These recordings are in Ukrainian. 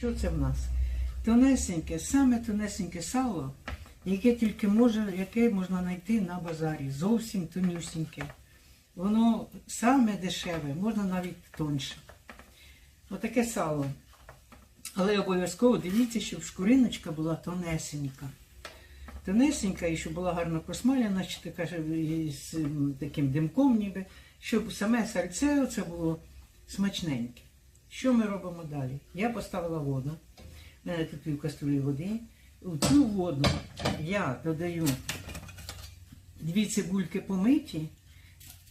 Що це в нас? Тонесеньке, саме тонесеньке сало, яке тільки може, яке можна знайти на базарі. Зовсім тонюсіньке. Воно саме дешеве, можна навіть тонше. Отаке сало. Але обов'язково дивіться, щоб шкуриночка була тонесенька. Тонесенька і щоб була гарно просмаляна, ще така з таким димком ніби, щоб саме сальце це було смачненьке. Що ми робимо далі? Я поставила воду. У мене тут пів каструлі води. У цю воду я додаю дві цибульки помиті,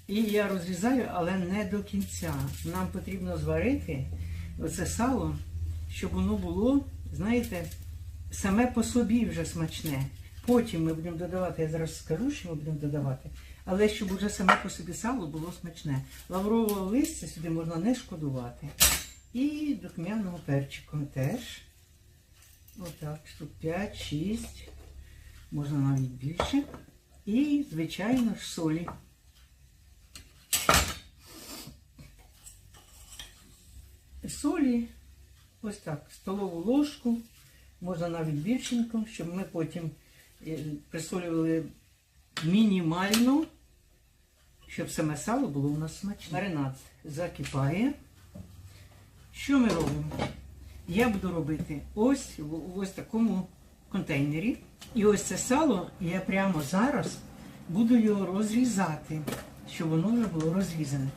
і я розрізаю, але не до кінця. Нам потрібно зварити оце сало, щоб воно було, знаєте, саме по собі вже смачне. Потім ми будемо додавати, я зараз скажу, що ми будемо додавати, але щоб вже саме по собі сало було смачне. Лаврового листя сюди можна не шкодувати. І духмяного перчику теж. Отак, штук 5-6, можна навіть більше. І, звичайно ж, солі. Солі, ось так, столову ложку, можна навіть більшенько, щоб ми потім е, присолювали мінімально, щоб саме сало було у нас смачне. Маринад закипає. Що ми робимо? Я буду робити ось в ось такому контейнері. І ось це сало я прямо зараз буду його розрізати, щоб воно вже було розрізане.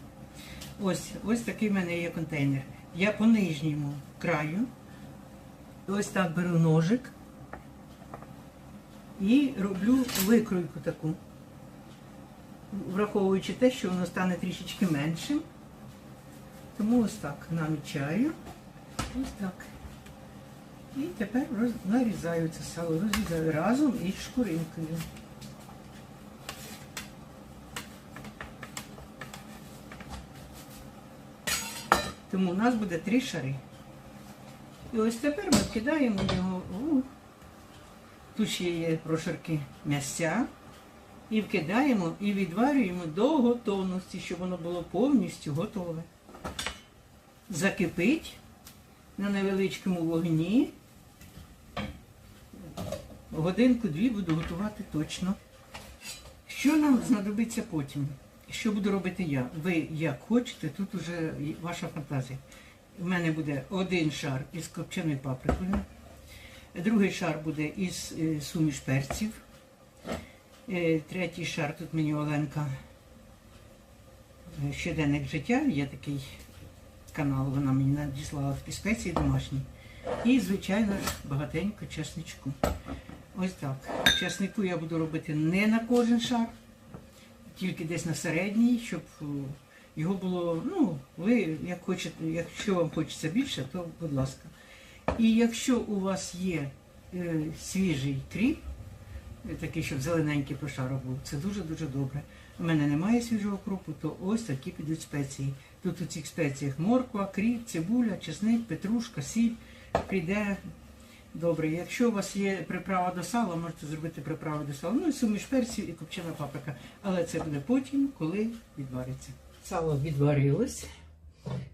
Ось, ось такий в мене є контейнер. Я по нижньому краю. Ось так беру ножик і роблю викройку таку, враховуючи те, що воно стане трішечки меншим. Тому ось так намічаю. Ось так. І тепер роз... нарізаю це сало, розрізаю разом із шкуринкою. Тому у нас буде три шари. І ось тепер ми кидаємо його у тут ще є прошарки м'ясця. І вкидаємо і відварюємо до готовності, щоб воно було повністю готове. Закипить на невеличкому вогні. Годинку-дві буду готувати точно. Що нам знадобиться потім? Що буду робити я? Ви як хочете, тут уже ваша фантазія. У мене буде один шар із копченою паприкою, другий шар буде із е, суміш перців, третій шар тут мені Оленка е, щоденник життя, є такий канал, вона мені надіслала такі спеції домашні. І, звичайно, багатенько чесничку. Ось так. Чеснику я буду робити не на кожен шар, тільки десь на середній, щоб е, його було, ну, ви як хочете, якщо вам хочеться більше, то будь ласка. І якщо у вас є е, свіжий кріп, е, такий, щоб зелененький прошарок був, це дуже-дуже добре. У мене немає свіжого крупу, то ось такі підуть спеції. Тут у цих спеціях морква, кріп, цибуля, чесник, петрушка, сіль. Піде добре. Якщо у вас є приправа до сала, можете зробити приправу до сала. Ну і суміш перців і копчена паприка. Але це буде потім, коли відвариться. Сало відварилось.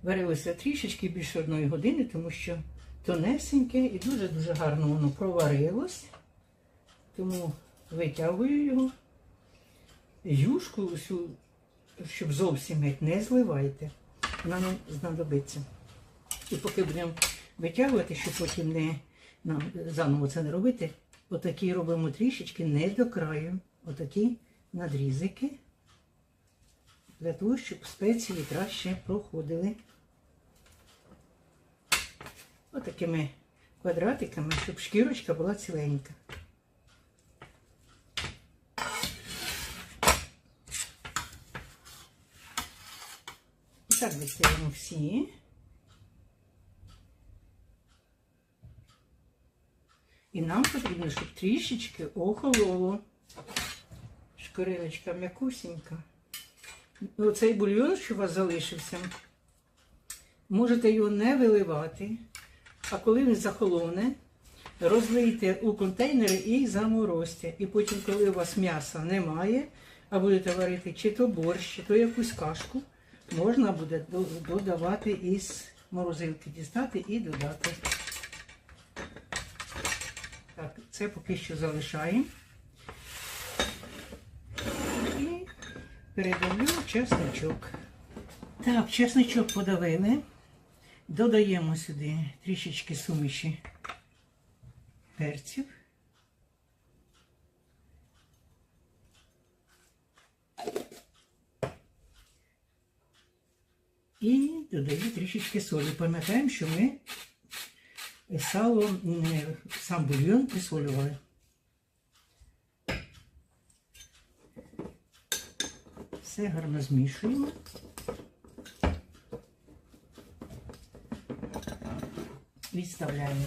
Варилося трішечки більше одної години, тому що тонесеньке і дуже-дуже гарно воно проварилось. Тому витягую його. Юшку, усю, щоб зовсім геть не зливайте. Вона нам знадобиться. І поки будемо витягувати, щоб потім не нам заново це не робити, отакі робимо трішечки не до краю. Отакі надрізики. Для того, щоб спеції краще проходили. Отакими квадратиками, щоб шкірочка була ціленька. І всі. І нам потрібно, щоб трішечки охололо. Шкориночка м'якусінька. Оцей бульйон, що у вас залишився, можете його не виливати, а коли він захолоне, розлийте у контейнери і заморозьте. І потім, коли у вас м'яса немає, а будете варити чи то борщ, чи то якусь кашку, можна буде додавати із морозилки, дістати і додати. Так, Це поки що залишаємо. І передаю чесничок. Так, чесничок подавили. Додаємо сюди трішечки суміші перців. І додаю трішечки солі. Пам'ятаємо, що ми сало, сам бульйон присолювали. Все гарно змішуємо. Відставляємо,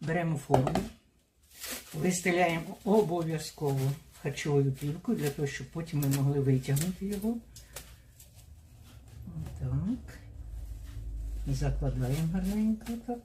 беремо форму, вистеляємо обов'язково харчовою плівкою, для того, щоб потім ми могли витягнути його. Так. Закладаємо гарненько так.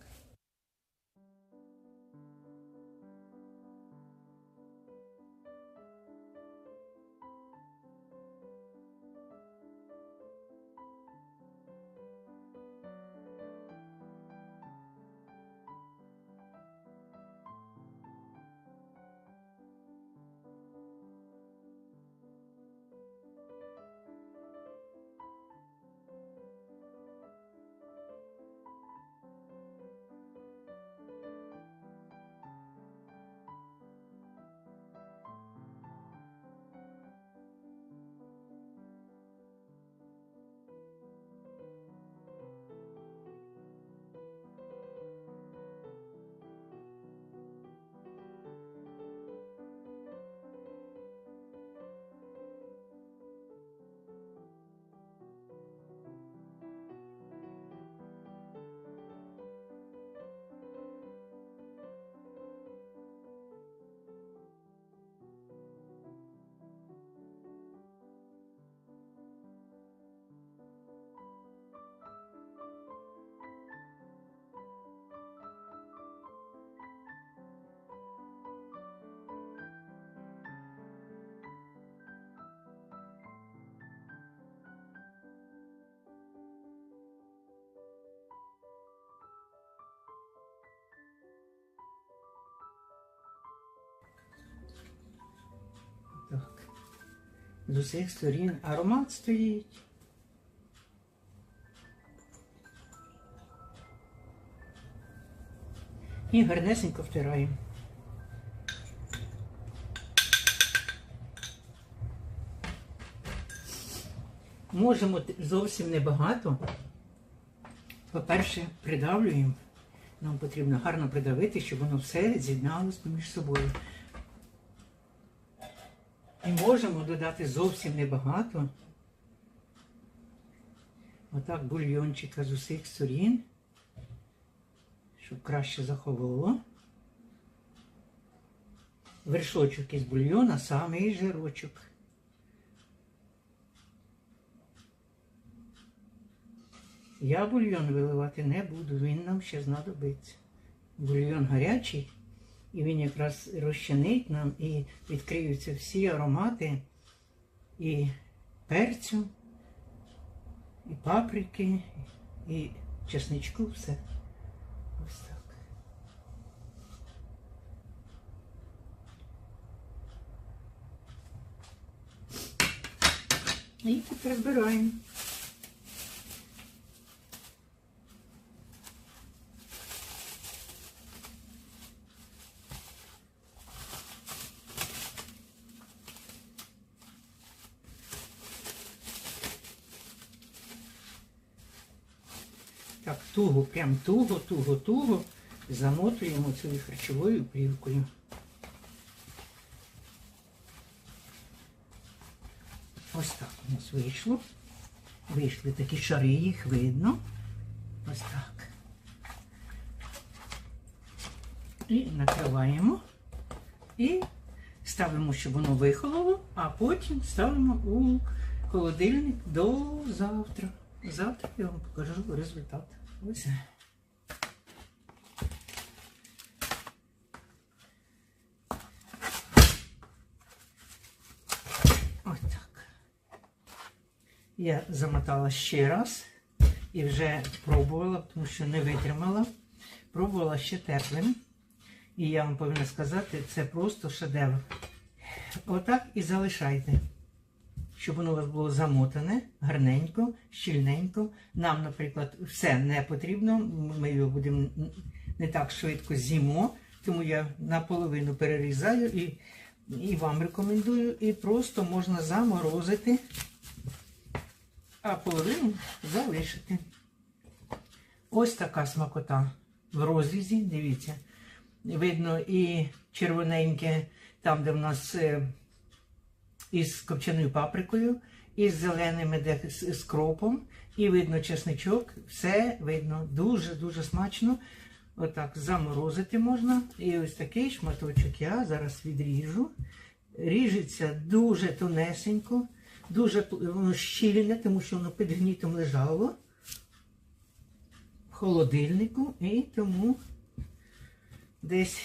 З усіх сторін аромат стоїть. І гарнесенько втираємо. Можемо зовсім небагато. По-перше, придавлюємо. Нам потрібно гарно придавити, щоб воно все з'єдналося між собою. І можемо додати зовсім небагато. Отак бульйончика з усіх сторін, щоб краще захололо. Вершочок із бульйона, самий жирочок. Я бульйон виливати не буду, він нам ще знадобиться. Бульйон гарячий. І він якраз розчинить нам і відкриються всі аромати і перцю, і паприки, і чесничку, все. Ось так. І тепер збираємо. Так, туго, прям туго, туго, туго замотуємо цією харчовою плівкою. Ось так у нас вийшло. Вийшли такі шари, їх видно. Ось так. І накриваємо. І ставимо, щоб воно вихололо, а потім ставимо у холодильник до завтра. Завтра я вам покажу результат. Ось. Ось так. Я замотала ще раз і вже пробувала, тому що не витримала. Пробувала ще теплим. І я вам повинна сказати, це просто шедевр. Отак і залишайте, щоб воно у вас було замотане, гарненько, щільненько. Нам, наприклад, все не потрібно. Ми його будемо не так швидко з'їмо, тому я наполовину перерізаю і, і вам рекомендую. І просто можна заморозити, а половину залишити. Ось така смакота в розрізі, дивіться. Видно і червоненьке, там, де в нас е, із копченою паприкою, і з зеленим іде з, з кропом, і видно чесничок. Все видно дуже-дуже смачно. Отак заморозити можна. І ось такий шматочок я зараз відріжу. Ріжеться дуже тонесенько, дуже воно щільне, тому що воно під гнітом лежало в холодильнику, і тому десь